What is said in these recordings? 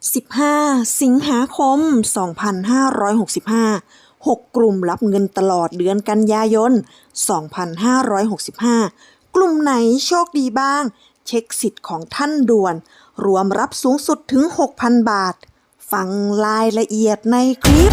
15 สิงหาคม 2565 6 กลุ่มรับเงินตลอดเดือนกันยายน 2565 กลุ่มไหนโชคดีบ้าง เช็คสิทธิ์ของท่านด่วน รวมรับสูงสุดถึง 6,000 บาท ฟังรายละเอียดในคลิป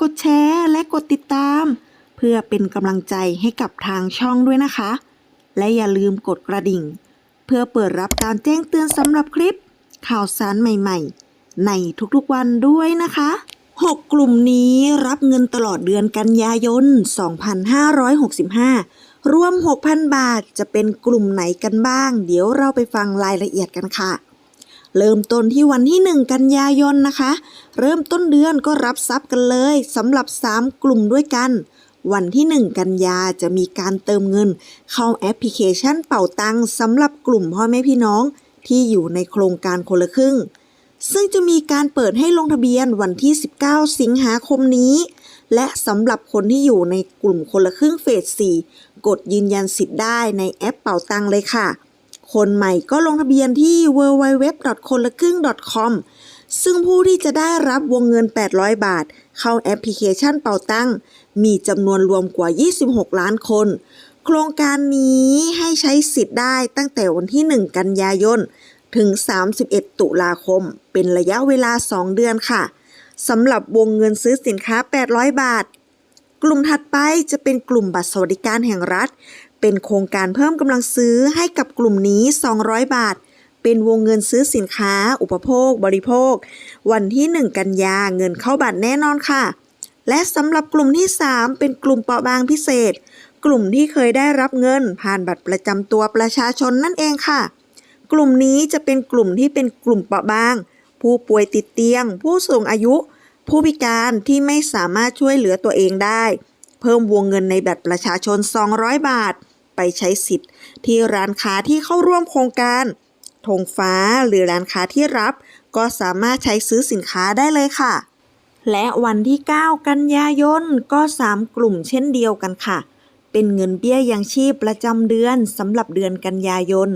กดแชร์และกดติดตาม เพื่อเป็นกำลังใจให้กับทางช่องด้วยนะคะ และอย่าลืมกดกระดิ่ง เพื่อเปิดรับการแจ้งเตือนสำหรับคลิป ข่าวสารใหม่ๆ ในทุกๆวันด้วยนะคะ 6 กลุ่มนี้รับเงินตลอดเดือนกันยายน 2565 รวม 6,000 บาทจะเป็นกลุ่มไหนกันบ้าง เดี๋ยวเราไปฟังรายละเอียดกันค่ะ เริ่มต้นที่วันที่ 1 กันยายนนะคะ เริ่มต้นเดือนก็รับทรัพย์กันเลยสำหรับ 3 กลุ่มด้วยกัน วันที่ 1 กันยาจะมีการเติมเงิน เข้าแอปพลิเคชันเป่าตังสำหรับกลุ่มพ่อแม่พี่น้องที่อยู่ในโครงการคนละครึ่ง ซึ่งจะมีการเปิดให้ลงทะเบียนวันที่ 19 สิงหาคมนี้ และสำหรับคนที่อยู่ในกลุ่มคนละครึ่งเฟส 4 กดยืนยันสิทธิ์ได้ในแอปเป่าตังเลยค่ะ คนใหม่ก็ลงทะเบียนที่ www. คนละครึ่ง .com ซึ่งผู้ที่จะได้รับวงเงิน 800 บาท เข้าแอปพลิเคชันเป่าตังมีจำนวนรวมกว่า 26 ล้านคน โครงการนี้ให้ใช้สิทธิ์ได้ตั้งแต่วันที่ 1 กันยายน ถึง 31 ตุลาคม เป็นระยะเวลา 2 เดือนค่ะสำหรับวงเงินซื้อสินค้า 800 บาท กลุ่มถัดไปจะเป็นกลุ่มบัตรสวัสดิการแห่งรัฐ เป็นโครงการเพิ่มกำลังซื้อให้กับกลุ่มนี้ 200 บาท เป็นวงเงินซื้อสินค้า อุปโภค บริโภค วันที่ 1 กันยาเงินเข้าบัตรแน่นอนค่ะ และสำหรับกลุ่มที่ 3 เป็นกลุ่มเปราะบางพิเศษ กลุ่มที่เคยได้รับเงิน ผ่านบัตรประจำตัวประชาชนนั่นเองค่ะ กลุ่มนี้จะเป็นกลุ่มที่เป็นกลุ่มเปราะบาง ผู้ป่วยติดเตียง ผู้สูงอายุ ผู้พิการที่ไม่สามารถช่วยเหลือตัวเองได้เพิ่มวงเงินในบัตรประชาชน 200 บาท ไปใช้สิทธิ์ ที่ร้านค้าที่เข้าร่วมโครงการธงฟ้าหรือร้านค้าที่รับ ก็สามารถใช้ซื้อสินค้าได้เลยค่ะ และวันที่ 9 กันยายนก็ 3 กลุ่มเช่นเดียวกันค่ะ เป็นเงินเบี้ยยังชีพประจำเดือนสำหรับเดือนกันยายน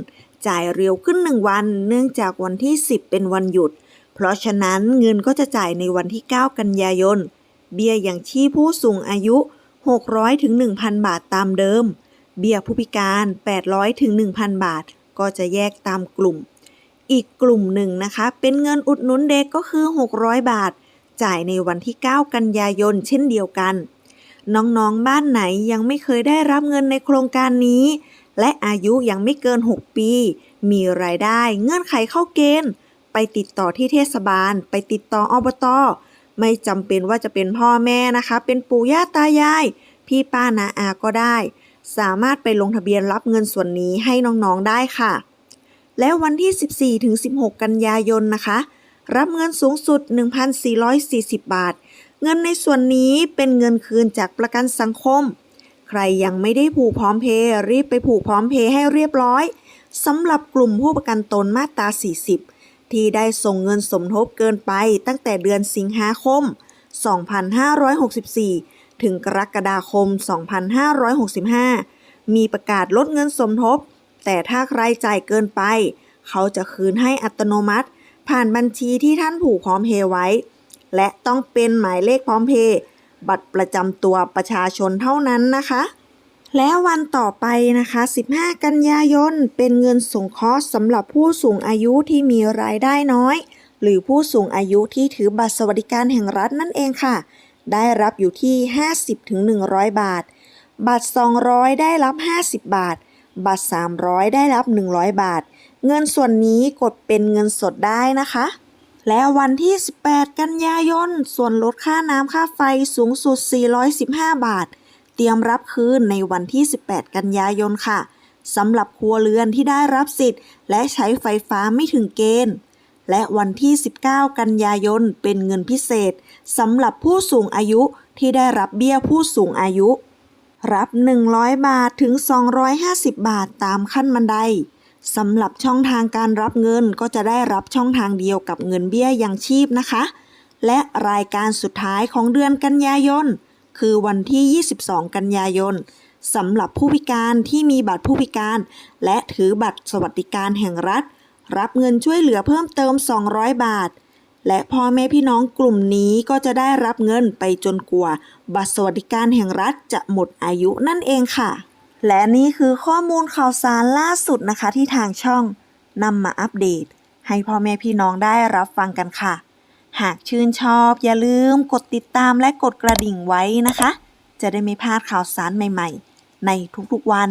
จ่ายเร็วขึ้น 1 วัน เนื่องจากวันที่ 10 เป็นวันหยุด เพราะฉะนั้นเงินก็จะจ่ายในวันที่ 9 กันยายน เบี้ยยังชีพผู้สูงอายุ 600ถึง1,000 บาทตามเดิม เบี้ยผู้พิการ 800ถึง1,000 บาท ก็จะแยกตามกลุ่ม อีกกลุ่มหนึ่งนะคะ เป็นเงินอุดหนุนเด็กก็คือ 600 บาท จ่ายในวันที่ 9 กันยายนเช่นเดียวกัน น้องๆบ้านไหนยังไม่เคยได้รับเงินในโครงการนี้ และอายุยังไม่เกิน 6 ปี มีรายได้เงื่อนไขเข้าเกณฑ์ ไปติดต่อที่เทศบาล ไปติดต่ออบตไม่จำเป็นว่าจะเป็นพ่อแม่นะคะ เป็นปู่ย่าตายาย พี่ป้านาอาก็ได้ สามารถไปลงทะเบียนรับเงินส่วนนี้ให้น้องๆได้ค่ะ และวันที่ 14 ถึง 16 กันยายนนะคะ รับเงินสูงสุด 1,440 บาท เงินในส่วนนี้เป็นเงินคืนจากประกันสังคม ใครยังไม่ได้ผูกพร้อมเพย์รีบไปผูกพร้อมเพย์ให้เรียบร้อยสำหรับกลุ่มผู้ประกันตนมาตรา 40 ที่ได้ส่งเงินสมทบเกินไปตั้งแต่เดือนสิงหาคม 2564 ถึงกรกฎาคม 2565 มีประกาศลดเงินสมทบ แต่ถ้าใครจ่ายเกินไป เขาจะคืนให้อัตโนมัติ ผ่านบัญชีที่ท่านผูกพร้อมเพย์ไว้ และต้องเป็นหมายเลขพร้อมเพย์บัตรประจำตัวประชาชนเท่านั้นนะคะ และวันต่อไปนะคะ 15 กันยายน เป็นเงินสงเคราะห์สำหรับผู้สูงอายุที่มีรายได้น้อย หรือผู้สูงอายุที่ถือบัตรสวัสดิการแห่งรัฐนั่นเองค่ะ ได้รับอยู่ที่ 50-100 บาท บัตร 200 ได้รับ 50 บาท บัตร 300 ได้รับ 100 บาท เงินส่วนนี้กดเป็นเงินสดได้นะคะ และวันที่ 18 กันยายน ส่วนลดค่าน้ำค่าไฟสูงสุด 415 บาท เตรียมรับคืนในวันที่ 18 กันยายนค่ะสำหรับครัวเรือนที่ได้รับสิทธิ์ และใช้ไฟฟ้าไม่ถึงเกณฑ์ และวันที่ 19 กันยายนเป็นเงินพิเศษสำหรับผู้สูงอายุที่ได้รับเบี้ยผู้สูงอายุ รับ 100 บาทถึง 250 บาทตามขั้นบันไดสำหรับช่องทางการรับเงินก็จะได้รับช่องทางเดียวกับเงินเบี้ยยังชีพนะคะ และรายการสุดท้ายของเดือนกันยายนคือวันที่ 22 กันยายนสำหรับผู้พิการที่มีบัตรผู้พิการ และถือบัตรสวัสดิการแห่งรัฐ รับเงินช่วยเหลือเพิ่มเติม 200 บาท และพ่อแม่พี่น้องกลุ่มนี้ก็จะได้รับเงินไปจนกว่า บัตรสวัสดิการแห่งรัฐจะหมดอายุนั่นเองค่ะ และนี่คือข้อมูลข่าวสารล่าสุดนะคะที่ทางช่องนำมาอัปเดต ให้พ่อแม่พี่น้องได้รับฟังกันค่ะ หากชื่นชอบอย่าลืมกดติดตามและกดกระดิ่งไว้นะคะ จะได้ไม่พลาดข่าวสารใหม่ ๆ ในทุกๆวัน